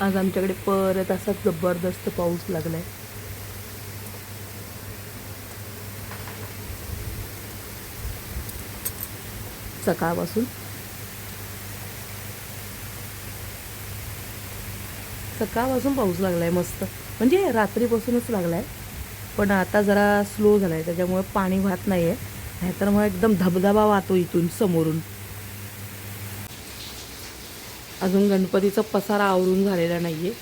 आज आमच्याकडे परत असा जबरदस्त पाऊस लागलाय. सकाळपासून. सकाळपासून पाऊस लागलाय मस्त. म्हणजे रात्रीपासूनच लागलाय. पण आता जरा स्लो झालाय त्याच्यामुळे पाणी वाहत नाहीये. नाहीतर मग एकदम धबधबा वाहतो इथून समोरून. अजून गणपतीचा पसारा आवरून झालेला नाही आहे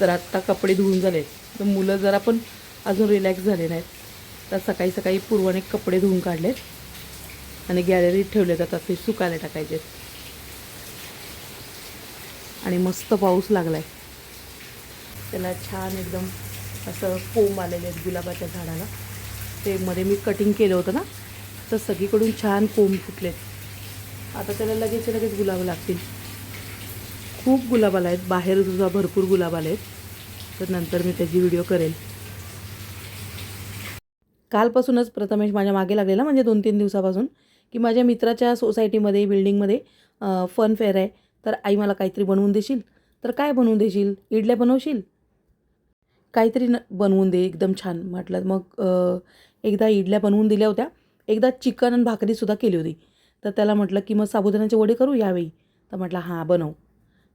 तर आत्ता कपडे धुवून झाले तर मुलं जरा पण अजून रिलॅक्स झाले नाहीत. तर सकाळी सकाळी पूर्वाने कपडे धुवून काढलेत. आणि गॅलरीत ठेवले जातात ते सुकायला टाकायचे आणि मस्त पाऊस लागला आहे त्याला छान एकदम असं कोंब आलेले आहेत गुलाबाच्या झाडाला. ते मध्ये मी कटिंग केलं होतं ना तर सगळीकडून छान कोंब फुटलेत. आता त्याला लगेच लगेच गुलाब लागतील. खूप गुलाब आला आहेत. बाहेर सुद्धा भरपूर गुलाब आले आहेत. तर नंतर मी त्याची व्हिडिओ करेल. कालपासूनच प्रथमेश माझ्या मागे लागलेला म्हणजे दोन तीन दिवसापासून की माझ्या मित्राच्या सोसायटीमध्ये बिल्डिंगमध्ये फन फेअर आहे. तर आई मला काहीतरी बनवून देशील? तर काय बनवून देशील? इडल्या बनवशील? काहीतरी न बनवून दे एकदम छान म्हटलं. मग एकदा इडल्या बनवून दिल्या होत्या. एकदा चिकन आणि भाकरीसुद्धा केली होती. तर त्याला म्हटलं की मग साबुदाण्याचे वडे करू यावेळी. तर म्हटलं हां बनव.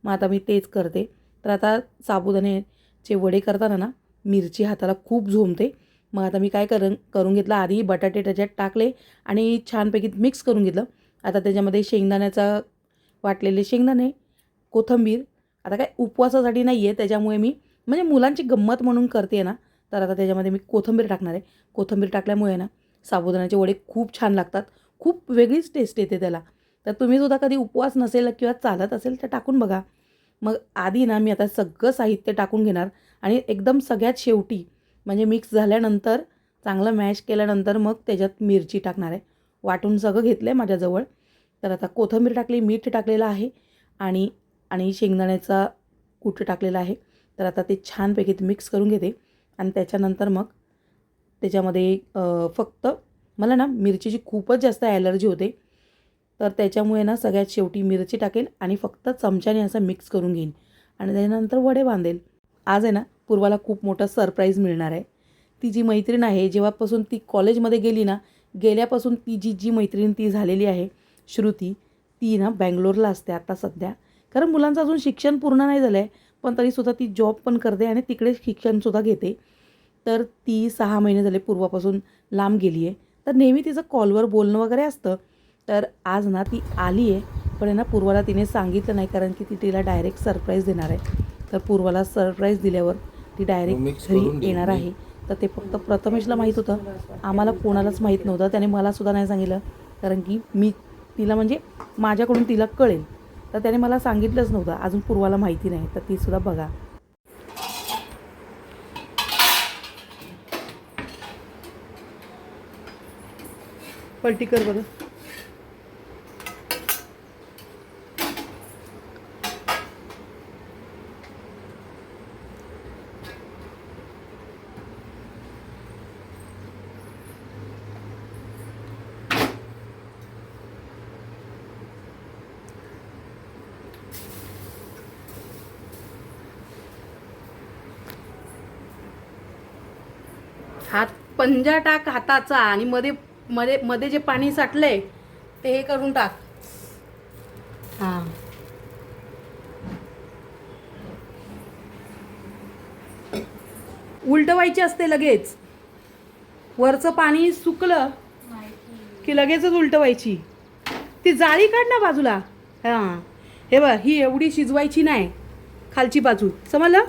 मग आता मी तेच करते. तर आता साबुदाण्याचे वडे करताना ना मिरची हाताला खूप झोमते मग आता मी काय कर करून घेतलं आधी बटाटे त्याच्यात टाकले आणि छानपैकी मिक्स करून घेतलं. आता त्याच्यामध्ये शेंगदाण्याचा वाटलेले शेंगदाणे कोथंबीर आता काय उपवासासाठी नाही आहे त्याच्यामुळे मी म्हणजे मुलांची गंमत म्हणून करते ना तर आता त्याच्यामध्ये मी कोथंबीर टाकणार आहे. कोथंबीर टाकल्यामुळे ना साबुदाण्याचे वडे खूप छान लागतात. खूप वेगळीच टेस्ट येते त्याला. तर तुम्ही सुद्धा कधी उपवास नसेल किंवा चालत असेल तर टाकून बघा. मग आधी ना मी आता सगळं साहित्य टाकून घेणार आणि एकदम सगळ्यात शेवटी म्हणजे मिक्स झाल्यानंतर चांगलं मॅश केल्यानंतर मग त्याच्यात मिरची टाकणार आहे. वाटून सगळं घेतलं आहे माझ्याजवळ. तर आता कोथिंबीर टाकली मीठ टाकलेलं आहे आणि आणि शेंगदाण्याचा कूट टाकलेला आहे. तर आता ते छानपैकी मिक्स करून घेते आणि त्याच्यानंतर मग त्याच्यामध्ये फक्त मला ना मिरचीची खूपच जास्त ॲलर्जी होते. तर त्याच्यामुळे ना सगळ्यात शेवटी मिरची टाकेल आणि फक्त चमच्याने असं मिक्स करून घेईन. आणि त्याच्यानंतर वडे बांधेल. आज आहे ना पूर्वाला खूप मोठा सरप्राईज मिळणार आहे. ती जी मैत्रीण आहे जेव्हापासून ती कॉलेजमध्ये गेली ना गेल्यापासून ती जी जी मैत्रीण ती झालेली आहे श्रुती ती ना बँगलोरला असते आता सध्या. कारण मुलांचं अजून शिक्षण पूर्ण नाही झालं आहे पण तरीसुद्धा ती जॉब पण करते आणि तिकडे शिक्षणसुद्धा घेते. तर ती सहा महिने झाले पूर्वापासून लांब गेली आहे तर नेहमी तिचं कॉलवर बोलणं वगैरे असतं. तर आज ना ती आली आहे पण ना पूर्वाला तिने सांगितलं नाही कारण की ती तिला डायरेक्ट सरप्राईज देणार आहे. तर पूर्वाला सरप्राईज दिल्यावर ती डायरेक्ट करून घरी येणार. आहे. तर ते फक्त प्रथमेशला माहीत होतं. आम्हाला कोणालाच माहीत नव्हतं. त्याने मला सुद्धा नाही सांगितलं. कारण की मी तिला म्हणजे माझ्याकडून तिला कळेल. तर त्याने मला सांगितलंच नव्हतं. अजून पूर्वाला माहिती नाही. तर ती सुद्धा बघा. पलटी कर बघा हात पंजा टाक हाताचा आणि मध्ये मध्ये मध्ये जे पाणी साठलंय ते हे करून टाक. हा. उलटवायची असते लगेच. वरचं पाणी सुकलं की लगेचच उलटवायची. ती जाळी काढ ना बाजूला. हां. हे बघ ही एवढी शिजवायची नाही. खालची बाजू. समजलं?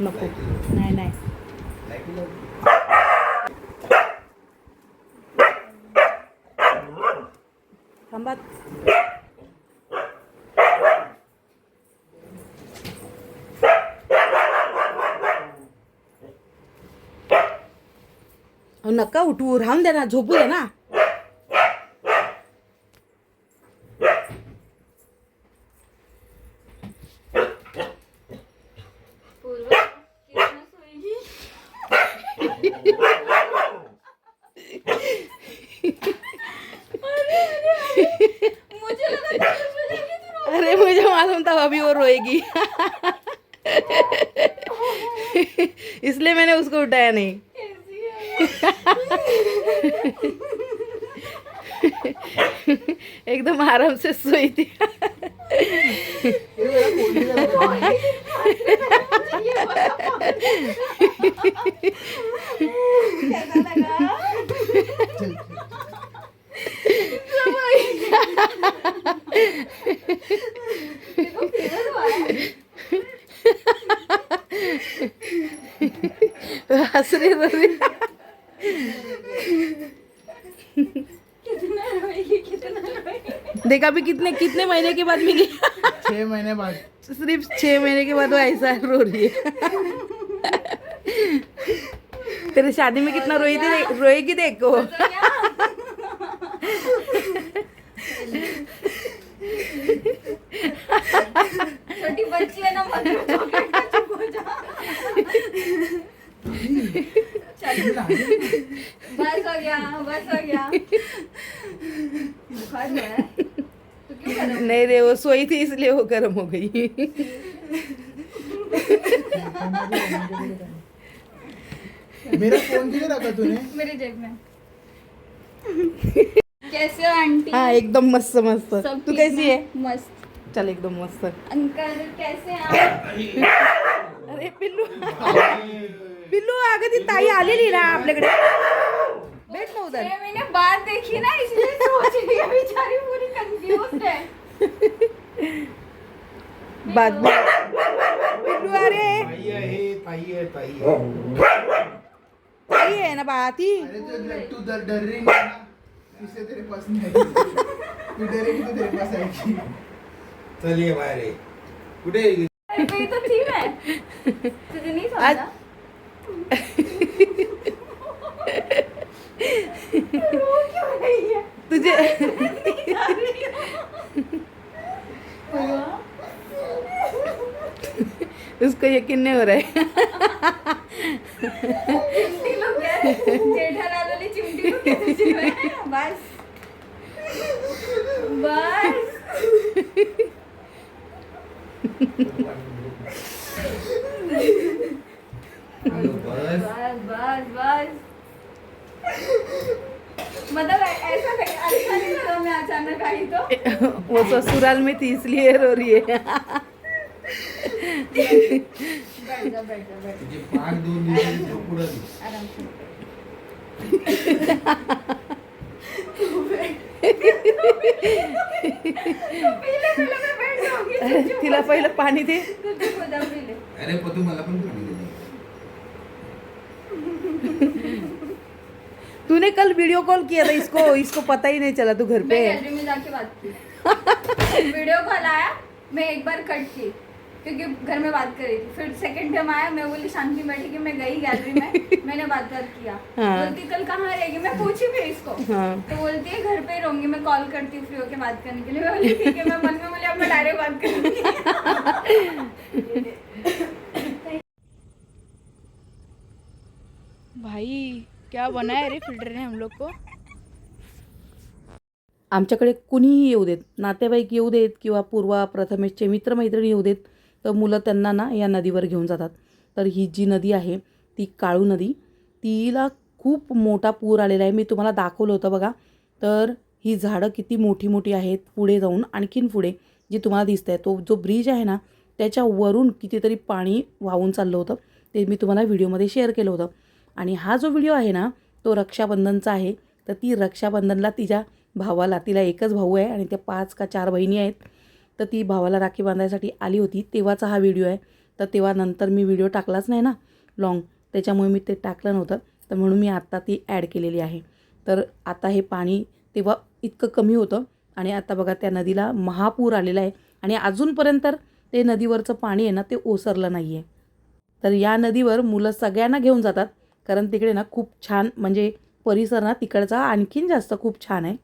नको. नाही नाही. थांबा. नका उठवू. राहून दे ना झोपू दे ना. अरे मुझे मालूम था अभी वो रोएगी। इसलिए मैंने उसको उठाया नहीं। एकदम आराम से सोई थी। हंस रही देखा भी कितने कितने महीने के बाद मिली? छह महीने बाद। सिर्फ़ छह महीने के बाद वो ऐसा रो रही है। तेरे शादी में कितना रोई थी रोएगी देखो। छोटी बच्ची है ना बस हो गया बस हो गया। बुखार है। तो? नहीं रे वो सोई थी इसलिए वो गर्म हो गई। मेरा फ़ोन किधर रखा तूने? मेरे जेब में। कैसे हो आंटी? हाँ एकदम मस्त मस्त। तू कैसी है? मस्त। चल एकदम मस्त। अंकल कैसे हैं आप? अरे पिल्लू। पिल्लू अगं ती ताई आलेली ना आपल्याकडे भेट ना उधर। छह महीने बाद देखी ना इसलिए सोच रही है बेचारी पूरी कंफ्यूज है। बाद में पिल्लू अरे ताई आहे ताई आहे ताई आहे आहे ना बाळा ती अरे तू तू डर डर रही नहीं ना इससे तेरे पास नहीं आएगी। तू डरेगी तो तेरे पास आएगी। चलिए बाहेर ये. कुठे आहे? अरे पे तो थी मैं। तुझे नहीं रो क्यों रही है? तुझे उसको यकीन नहीं हो रहा है। चिमटी लोग क्या जेठालाल वाली चिमटी लोग कैसे चिल्लाए बस। बस हॅलो, बस बस बस बस मतलब ऐ- ऐसा कहीं अच्छा नहीं लगा मैं अचानक आई तो वो ससुराल में थी इसलिए रो रही है। तिला पहिलं पाणी दे. हो अरे पण तू मला पण पाणी दे. तूने कल वीडियो कॉल किया था इसको? इसको पता ही नहीं चला तू घर पे. मैं है गैलरी में जाके बात की। वीडियो कॉल आया मैं एक बार कट की। क्योंकि घर में बात कर रही थी। फिर सेकंड टाइम आया मैं बोली शांति बैठी कि मैं गई गैलरी में? मैंने बात बात किया। हाँ। बोलती कल कहाँ रहेगी? मैं पूछी भी इसको। हाँ। तो बोलती है घर पे ही रहूंगी मैं कॉल करती हूँ फ्री होके बात करने के लिए। मैं बोली ठीक है मैं मन में बोली अब मैं डायरेक्ट बात करूंगी। भाई क्या बनाया रे फिल्टर ने हम लोग को? आमच्याकडे कुणीही येऊ देत नातेवाईक येऊ देत किंवा पूर्वा प्रथमेशचे मित्रमैत्रिणी येऊ देत तर मुलं त्यांना ना या नदीवर घेऊन जातात. तर ही जी नदी आहे ती काळू नदी तिला खूप मोठा पूर आलेला आहे. मी तुम्हाला दाखवलं होतं बघा. तर ही झाडं किती मोठी मोठी आहेत पुढे जाऊन आणखीन पुढे जी तुम्हाला दिसत आहे तो जो ब्रिज आहे ना त्याच्यावरून कितीतरी पाणी वाहून चाललं होतं. ते मी तुम्हाला व्हिडिओमध्ये शेअर केलं होतं. आणि हा जो व्हिडिओ आहे ना तो रक्षाबंधनचा आहे. तर ती रक्षाबंधनला तिच्या भावाला तिला एकच भाऊ आहे आणि त्या पाच का चार बहिणी आहेत. तर ती भावाला राखी बांधायसाठी आली होती. तेव्हाचा हा व्हिडिओ आहे. तर तेव्हा नंतर मी व्हिडिओ टाकलाच नाही ना. लॉंग त्याच्यामुळे मी ते टाकलं नव्हतं. तर म्हणून मी आत्ता ती ॲड केलेली आहे. तर आता हे पाणी तेव्हा इतकं कमी होतं. आणि आता बघा त्या नदीला महापूर आलेला आहे. आणि अजूनपर्यंत तर ते नदीवरचं पाणी आहे ना ते ओसरलं नाही आहे तर या नदीवर मुलं सगळ्यांना घेऊन जातात. कारण तिकडे ना खूप छान म्हणजे परिसर ना तिकडचा आणखीन जास्त खूप छान आहे.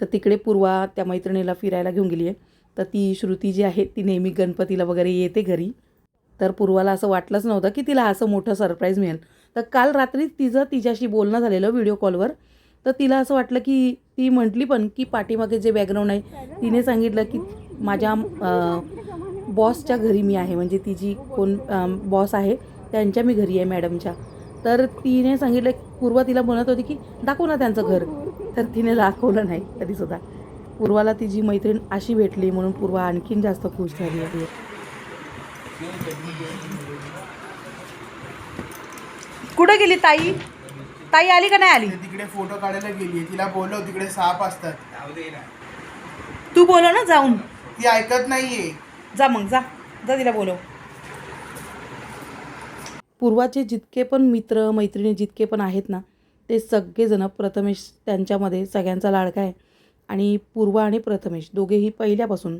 तर तिकडे पूर्वा त्या मैत्रिणीला फिरायला घेऊन गेली आहे तर ती श्रुती जी आहे ती नेहमी गणपतीला वगैरे येते घरी. तर पूर्वाला असं वाटलंच नव्हतं की तिला असं मोठं सरप्राईज मिळेल. तर काल रात्री तिचं तिच्याशी बोलणं झालेलं व्हिडिओ कॉलवर तर तिला असं वाटलं की ती म्हटली पण की पाठीमागे जे बॅकग्राऊंड आहे तिने सांगितलं की माझ्या बॉसच्या घरी मी आहे. म्हणजे ती जी कोण बॉस आहे त्यांच्या मी घरी आहे मॅडमच्या तर तिने सांगितलं पूर्वा तिला म्हणत होती की दाखव ना त्यांचं घर. तर तिने दाखवलं नाही तरीसुद्धा पूर्वाला तिची मैत्रीण अशी भेटली म्हणून पूर्वा आणखीन जास्त खुश झाली आहे. कुठं गेली ताई? ताई आली का नाही आली? तिकडे फोटो काढायला गेली तिला बोलव तिकडे साप असतात. तू बोलव ना जाऊन. ती ऐकत नाहीये. जा मग जा. जा तिला बोलव. पूर्वाचे जितके पण मित्र मैत्रिणी जितके पण आहेत ना ते सगळेजण प्रथमेश त्यांच्यामध्ये सगळ्यांचा लाडका आहे. आणि पूर्वा आणि प्रथमेश दोघेही पहिल्यापासून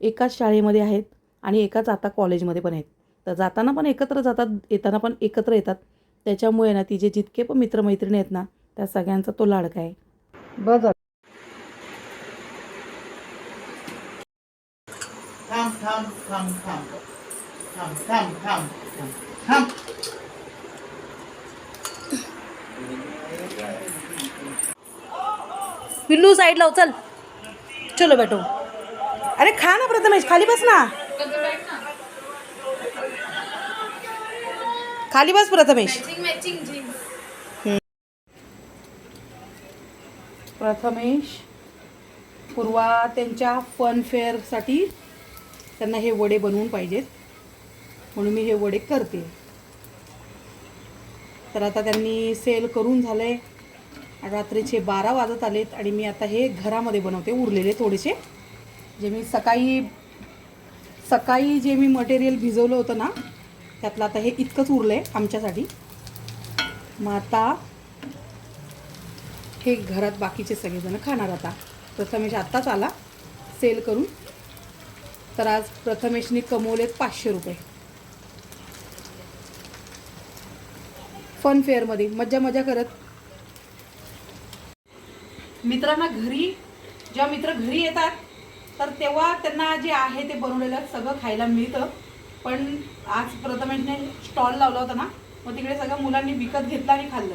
एकाच शाळेमध्ये आहेत आणि एकाच आता कॉलेजमध्ये पण आहेत. तर जाताना पण एकत्र जातात येताना पण एकत्र येतात. त्याच्यामुळे ना तिचे जितके पण मित्रमैत्रिणी आहेत ना त्या सगळ्यांचा तो लाडका आहे. बस थांब थांब थांब थांब. थांब थांब थांब थांब थांब. पिल्लू साईड लाव चल चलो बेटो अरे खा ना प्रथमेश खाली बस ना. खाली बस प्रथमेश. प्रथमेश पूर्वा त्यांच्या फन फेअरसाठी त्यांना हे वडे बनवून पाहिजेत. म्हणून मी हे वडे करते. तर आता त्यांनी सेल करून झालंय. रात्रीचे बारा वाजत आलेत आणि मी आता हे घरामध्ये बनवते उरलेले थोडेसे. जे मी सकाळी सकाळी जे मी मटेरियल भिजवलं होतं ना त्यातलं आता हे इतकंच उरलं आहे आमच्यासाठी. मग आता हे घरात बाकीचे सगळेजण खाणार आता. प्रथमेश आत्ताच आला सेल करून. तर आज प्रथमेशने कमवलेत पाचशे रुपये. फन फेअरमध्ये मज्जा मजा करत. मित्रांना घरी जेव्हा मित्र घरी येतात तर तेव्हा त्यांना जे आहे ते बनवलेलं सगळं खायला मिळतं. पण आज प्रथमेशने स्टॉल लावला होता ना मग तिकडे सगळ्या मुलांनी विकत घेतलं आणि खाल्लं.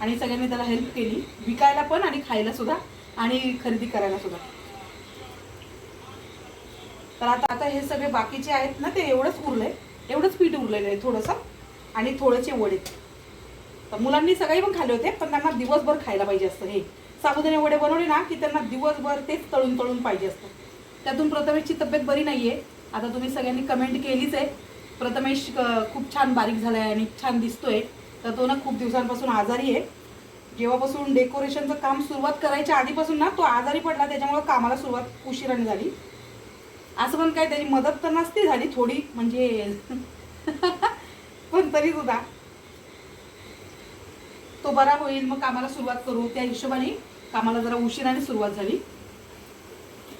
आणि सगळ्यांनी त्याला हेल्प केली. विकायला पण आणि खायला सुद्धा आणि खरेदी करायला सुद्धा. तर आता आता हे सगळे बाकीचे आहेत ना ते एवढंच उरलंय. एवढंच पीठ उरलेलं आहे थोडंसं. आणि थोडेसे वडे. तर मुलांनी सगळे पण खाल्ले होते पण त्यांना दिवसभर खायला पाहिजे असतं हे. साबुदाणे वडे बनवले ना की त्यांना दिवसभर तेच तळून तळून पाहिजे असतं. त्यातून प्रथमेशची तब्येत बरी नाही आहे आता तुम्ही सगळ्यांनी कमेंट केलीच आहे. प्रथमेश खूप छान बारीक झाला आहे आणि छान दिसतोय. तर तो ना खूप दिवसांपासून आजारी आहे. जेव्हापासून डेकोरेशनचं काम सुरुवात करायच्या आधीपासून ना तो आजारी पडला त्याच्यामुळे कामाला सुरुवात उशिराने झाली. असं पण काय त्याची मदत तर नसती झाली थोडी म्हणजे पण तरी सुद्धा. तो बरा होईल मग कामाला सुरुवात करू त्या हिशोबाने. कामाला जरा उशिराने सुरुवात झाली.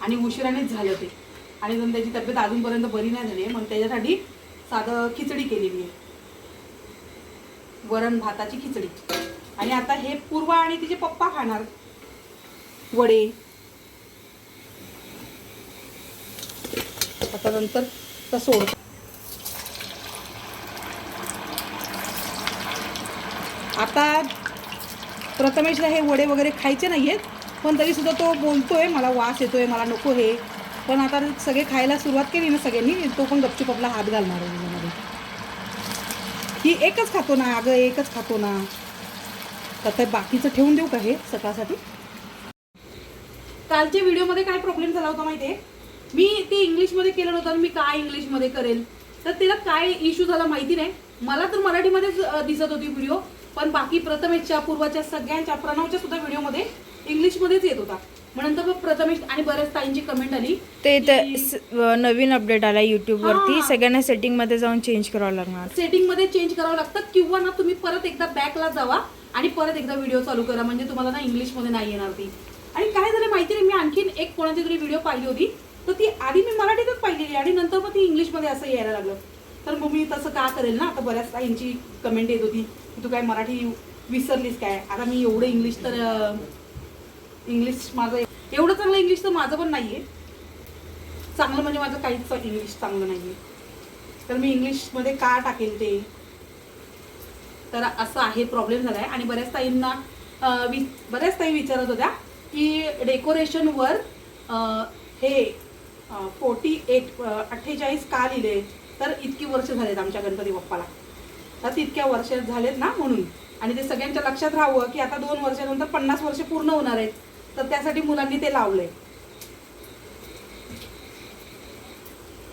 आणि उशिरानेच झालं ते आणि जण त्याची तब्येत अजूनपर्यंत बरी नाही झाली आहे मग त्याच्यासाठी साधं खिचडी केलेली आहे. वरण भाताची खिचडी. आणि आता हे पूर्वा आणि तिचे पप्पा खाणार. वडे. आता नंतर तसोड सोड. आता प्रथमेशला हे वडे वगैरे खायचे नाही आहेत पण तरीसुद्धा तो बोलतोय मला वास येतोय मला नको हे. पण आता सगळे खायला सुरुवात केली ना सगळ्यांनी तो पण गपचूप आपला हात घालणार आहे त्याच्यामध्ये. ही एकच खातो ना अगं एकच खातो ना. तर ते बाकीचं ठेवून देऊ का हे सकाळसाठी? कालच्या व्हिडिओमध्ये काय प्रॉब्लेम झाला होता माहिती आहे मी ते इंग्लिशमध्ये केलं नव्हतं आणि मी काय इंग्लिशमध्ये करेल? तर त्याला काय इश्यू झाला माहिती नाही. मला तर मराठीमध्येच दिसत होती व्हिडिओ. पण बाकी प्रथमेशच्या पूर्वाच्या सगळ्यांच्या प्रणवच्या सुद्धा व्हिडिओमध्ये इंग्लिशमध्ये येत होता. मग नंतर मग प्रथमेश आणि बऱ्याच ताईंची कमेंट आली ते स- नवीन अपडेट आला YouTube वरती. हा. सगळ्यांना सेटिंगमध्ये जाऊन चेंज करावं लागणार. सेटिंगमध्ये चेंज करावं लागतं. किंवा ना तुम्ही परत एकदा बॅकला जावा आणि परत एकदा व्हिडिओ चालू करा. म्हणजे तुम्हाला ना इंग्लिशमध्ये नाही येणार ती. आणि काय झालं माहिती नाही मी आणखीन एक कोणाची तरी व्हिडिओ पाहिली होती. तर ती आधी मी मराठीतच पाहिलेली आणि नंतर मग ती इंग्लिशमध्ये असं यायला लागलं. तर मग मी तसं का करेल ना? आता बऱ्याच यांची कमेंट येत होती. की तू काय मराठी विसरलीस काय? आता मी एवढं इंग्लिश तर इंग्लिश माझं एवढं चांगलं इंग्लिश तर माझं पण नाही आहे चांगलं म्हणजे माझं काहीच इंग्लिश चांगलं नाही आहे तर मी इंग्लिशमध्ये का टाकेल ते? तर असं आहे प्रॉब्लेम झाला आहे आणि बऱ्याच ताईंना वि बऱ्याच ताई विचारत होत्या की डेकोरेशनवर हे फोर्टी एट अठ्ठेचाळीस का लिहिले? तर इतकी वर्ष झालेत आमच्या गणपती बाप्पाला. तर तितक्या वर्ष झालेत ना म्हणून. आणि ते सगळ्यांच्या लक्षात राहावं की आता दोन वर्षानंतर पन्नास वर्ष पूर्ण होणार आहेत. तर त्यासाठी मुलांनी ते लावलंय.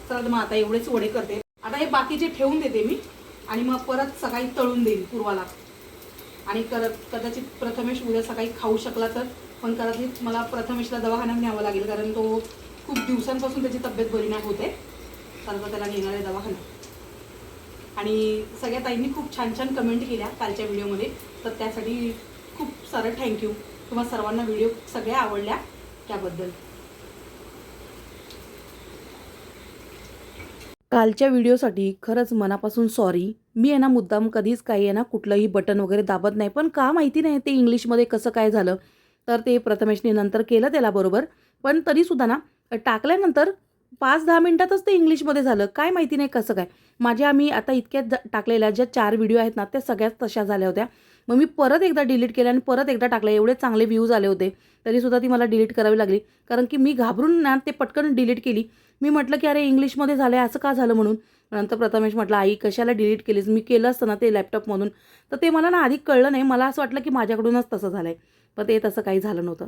चला तर मग आता एवढेच वडे करते. आता हे बाकीचे ठेवून देते मी. आणि मग परत सकाळी तळून देईन पूर्वाला. आणि करत कदाचित प्रथमेश उद्या सकाळी खाऊ शकला तर. पण कदाचित मला प्रथमेशला दवाखान्यात न्यावं लागेल कारण तो खूप दिवसांपासून त्याची तब्येत बरी नाही होते तर त्याला नेणार आहे दवाखान्यात. आणि सगळ्या ताईंनी खूप छान छान कमेंट केल्या कालच्या व्हिडिओमध्ये तर त्यासाठी खूप सारं थँक्यू तुम्हा सर्वांना व्हिडिओ सगळ्या आवडल्या त्याबद्दल. कालच्या व्हिडिओसाठी खरंच मनापासून सॉरी मी आहे ना मुद्दाम कधीच काही आहे ना कुठलंही बटन वगैरे दाबत नाही. पण का माहिती नाही ते इंग्लिशमध्ये कसं काय झालं. तर ते प्रथमेशने नंतर केलं त्याला बरोबर. पण तरीसुद्धा ना टाकल्यानंतर पाच दहा मिनटातच ते इंग्लिशमध्ये झालं. काय माहिती नाही कसं काय. माझ्या आम्ही आता इतक्यात ज- टाकलेल्या ज्या चार व्हिडिओ आहेत ना त्या सगळ्याच तशा झाल्या होत्या. मग मी परत एकदा डिलीट केल्या आणि परत एकदा टाकलं एवढे चांगले व्ह्यूज आले होते. तरीसुद्धा ती मला डिलीट करावी लागली. कारण की मी घाबरून ना ते पटकन डिलीट केली. मी म्हटलं की अरे इंग्लिशमध्ये झालं आहे असं का झालं म्हणून? नंतर प्रथमेश म्हटलं आई कशाला डिलीट केलीस? मी केलं असतं ना ते लॅपटॉपमधून तर ते मला ना आधी कळलं नाही. मला असं वाटलं की माझ्याकडूनच तसं झालं आहे पण ते तसं काही झालं नव्हतं.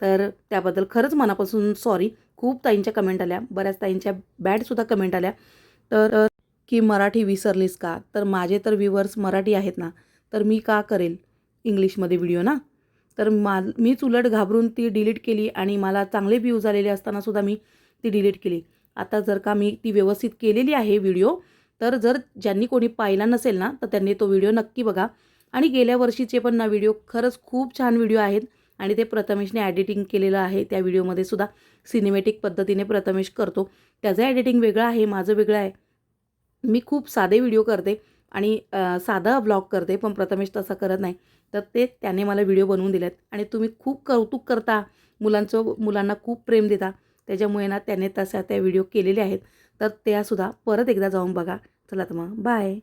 तर त्याबद्दल खरंच मनापासून सॉरी खूप ताईंच्या कमेंट आल्या. बऱ्याच ताईंच्या बॅडसुद्धा कमेंट आल्या. तर की मराठी विसरलीस का? तर माझे तर व्ह्युअर्स मराठी आहेत ना. तर मी का करेल इंग्लिशमध्ये व्हिडिओ ना? तर मा मीच उलट घाबरून ती डिलीट केली आणि मला चांगले व्ह्यूज आलेले असतानासुद्धा मी ती डिलीट केली. आता जर का मी ती व्यवस्थित केलेली आहे व्हिडिओ तर जर ज्यांनी कोणी पाहिला नसेल ना तर त्यांनी तो व्हिडिओ नक्की बघा. आणि गेल्या वर्षीचे पण ना व्हिडिओ खरंच खूप छान व्हिडिओ आहेत. आणि ते प्रथमेशने ॲडिटिंग केलेलं आहे. त्या व्हिडिओमध्ये सुद्धा सिनेमॅटिक पद्धतीने प्रथमेश करतो. त्याचं ॲडिटिंग वेगळं आहे माझं वेगळं आहे. मी खूप साधे व्हिडिओ करते आणि साधा ब्लॉग करते पण प्रथमेश तसं करत नाही. तर ते त्याने मला व्हिडिओ बनवून दिलेत. आणि तुम्ही खूप कौतुक करता. मुलांचं मुलांना खूप प्रेम देता. त्याच्यामुळे ना त्याने तशा त्या व्हिडिओ केलेले आहेत. तर त्यासुद्धा परत एकदा जाऊन बघा. चला तर मग बाय